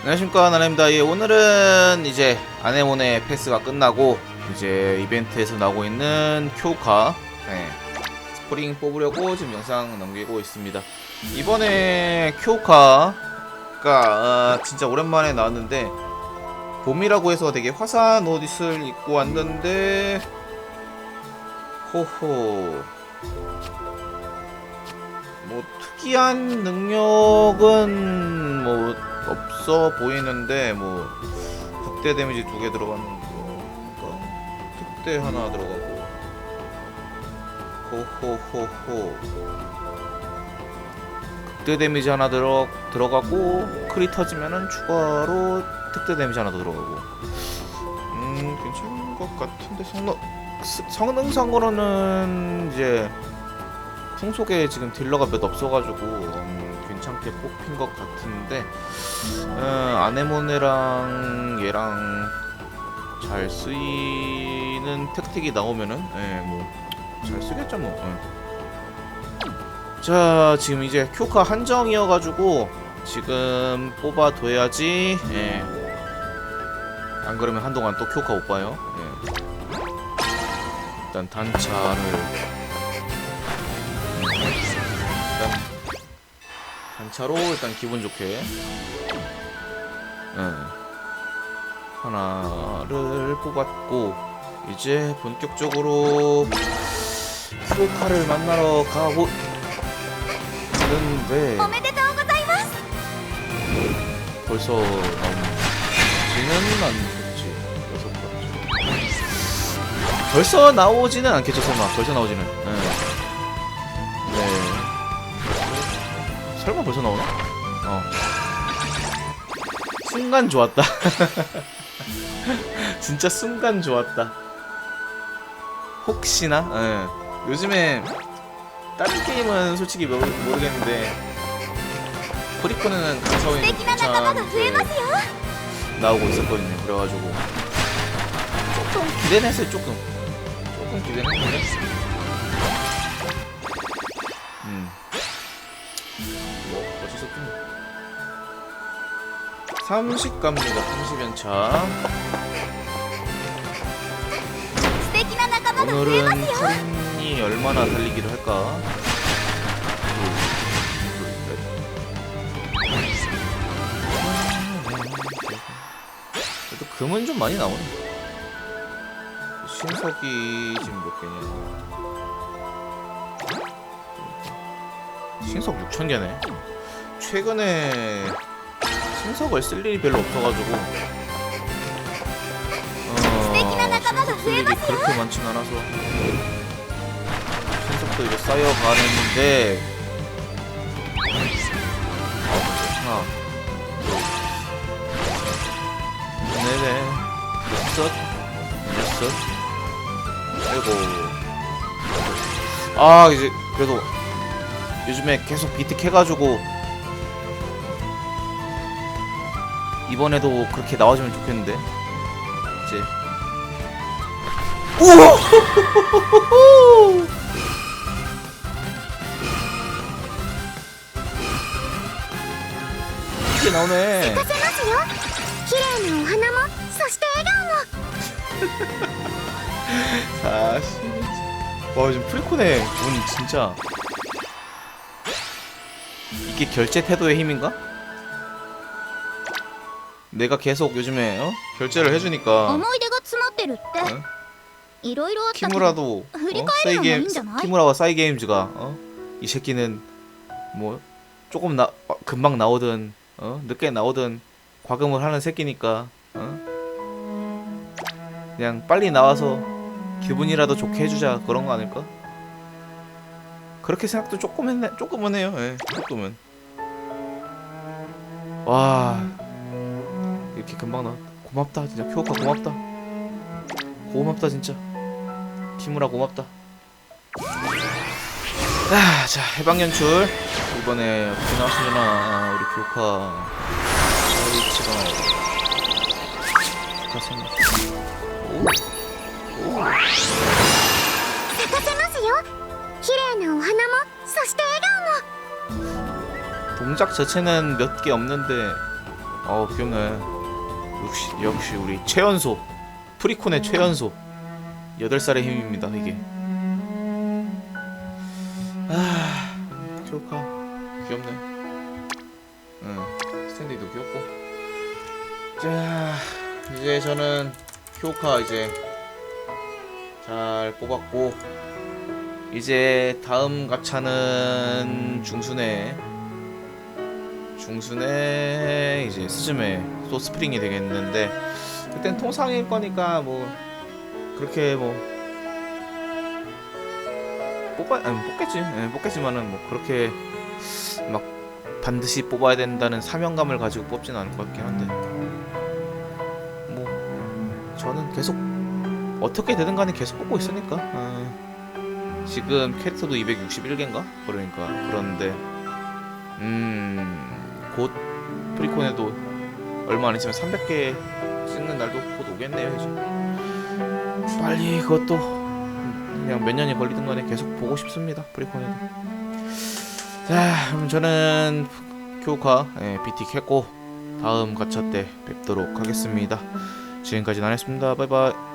안녕하십니까 나나입니다. 예, 오늘은 이제 아네모네 패스가 끝나고 이제 이벤트에서 나오고 있는 쿄카 네, 스프링 뽑으려고 지금 영상 남기고 있습니다. 이번에 쿄카가 아, 진짜 오랜만에 나왔는데 봄이라고 해서 되게 화사한 옷을 입고 왔는데 호호 뭐 특이한 능력은 뭐 없어 보이는데 뭐 극대 데미지 두 개 들어가는 거 특대 하나 들어가고. 호호호호. 극대 데미지 하나 들어 들어가고 크리 터지면은 추가로 특대 데미지 하나 더 들어가고. 음 괜찮은 것 같은데. 성능 스- 성능상으로는 이제 풍속에 지금 딜러가 몇 없어가지고 음, 괜찮게 뽑힌 것 같은데 어, 아네모네랑 얘랑 잘 쓰이는 택틱이 나오면은 예, 뭐잘 쓰겠죠 뭐. 예. 자 지금 이제 큐카 한정이어가지고 지금 뽑아둬야지. 예. 안 그러면 한동안 또 큐카 못 봐요. 예. 일단 단차를 단차로 일단 기분 좋게. 네. 하나를 뽑았고 이제 본격적으로 프로카를 만나러 가고 있는데. 벌써 나오지는 않겠지. 여섯 번째. 벌써 나오지는 않겠죠 설마? 벌써 나오지는. 설마 벌써 나오나? 어. 순간 좋았다. 진짜 순간 좋았다. 혹시나? 예. 요즘에 다른 게임은 솔직히 모르, 모르겠는데 코리코는 강서인 그 나오고 있었거든요. 그래가지고 조금 기대는 했어요. 조금 조금 기대는 했는데 음. 30 갑니다. 30연차. 오늘은 이 얼마나 달리기를 할까? 그래도 금은 좀 많이 나오네. 신석이 지금 몇 개냐? 신석 6천 개네. 최근에 신석을 쓸 일이 별로 없어가지고. 어... 쓸 일이 그렇게 많진 않아서. 신석도 이제 쌓여가는데. 어, 좋다 네네. 여섯? 여섯? 아이고. 아 이제 그래도 요즘에 계속 비트 해가지고 이번에도 그렇게 나와주면 좋겠는데 이제 우와! 이게 나오네. 咲かせますよ綺麗なお花もそして笑顔も 아, 씨. 와, 요즘 프리콘의 운 진짜. 이게 결제 태도의 힘인가? 내가 계속 요즘에 어? 결제를 해주니까 思い出が詰まってるって응? いろいろあったけど 키무라도 어? 우리 사이 과일은 게임 아닌잖아. 키무라와 사이 게임즈가 어? 이 새끼는 뭐 조금 나 어, 금방 나오든 어? 늦게 나오든 과금을 하는 새끼니까 어? 그냥 빨리 나와서 기분이라도 좋게 해주자 그런 거 아닐까? 그렇게 생각도 조금 했네 조금은 해요 예 조금은 와 이렇게 금방 나 고맙다 진짜 큐오카 고맙다 고맙다 진짜 키무라 고맙다. 아, 자 해방 연출 이번에 어떻게 나왔으려나 아, 우리 교카 스위치가 교카 생 오? 오? 咲かせますよ綺麗なお花もそして笑顔も 동작 자체는 몇 개 없는데 어 귀엽네 역시 역시 우리 최연소 프리콘의 최연소. 8살의 힘입니다 이게. 아 좋다 귀엽네. 응 스탠디도 귀엽고. 자 이제 저는 큐오카 이제 잘 뽑았고 이제 다음 가차는 중순에 중순에 이제 스즈메 또 스프링이 되겠는데 그땐 통상일 거니까 뭐 그렇게 뭐 뽑아 아니 뽑겠지. 예, 뽑겠지만은 뭐 그렇게 막 반드시 뽑아야 된다는 사명감을 가지고 뽑지는 않을 것 같긴 한데. 뭐 저는 계속 어떻게 되든 간에 계속 뽑고 있으니까. 아, 지금 캐릭터도 261개인가? 그러니까. 그런데 음곧 프리콘에도 얼마 안 있으면 300개 찍는 날도 곧 오겠네요 이제. 빨리 그것도 그냥 몇 년이 걸리든 간에 계속 보고 싶습니다 프리콘에도. 자 그럼 저는 교카 예, BT 켰고 다음 가차 때 뵙도록 하겠습니다. 지금까지 나였습니다. 바이바이